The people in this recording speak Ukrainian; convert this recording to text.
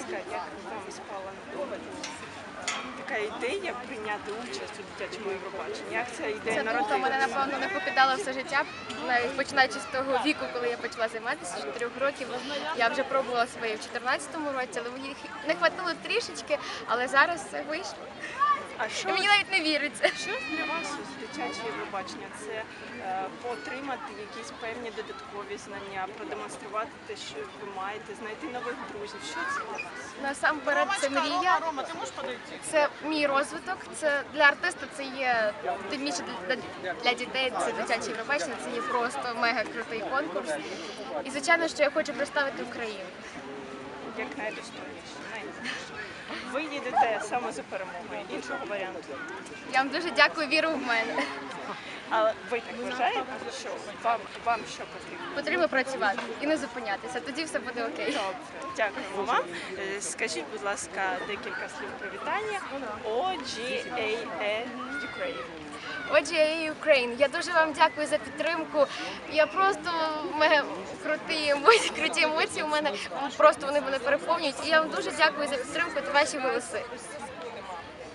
ласка, як вам спала така ідея прийняти участь у дитячому Євробаченні? Як ця ідея Це круто, мене напевно не покидала все життя, навіть починаючи з того віку, коли я почала займатися з 4 років. Я вже пробувала своє в 14-му році, але мені не хватило трішечки, але зараз все вийшло. А що, мені навіть не віриться. що для вас дитяче Євробачення? Це е, отримати якісь певні додаткові знання, продемонструвати те, що ви маєте, знайти нових друзів. Що це для вас? Насамперед це мрія. Це мій розвиток. Це для артиста це є тим більше для, для- дітей. Це дитяче Євробачення, це є просто мега крутий конкурс. І звичайно, що я хочу представити Україну. Як найдостойніше, саме за перемогою, іншого варіанту. Я вам дуже дякую, віру в мене. Але ви так вважаєте, що вам, вам що потрібно? Потрібно працювати і не зупинятися. Тоді все буде окей. Добре, дякуємо вам. Е, Скажіть, будь ласка, декілька слів привітання. OGAN Ukraine. Я Україн. Я дуже вам дякую за підтримку. Я просто мега круті емоції, круті емоції. У мене просто вони мене переповнюють. І я вам дуже дякую за підтримку та ваші голоси.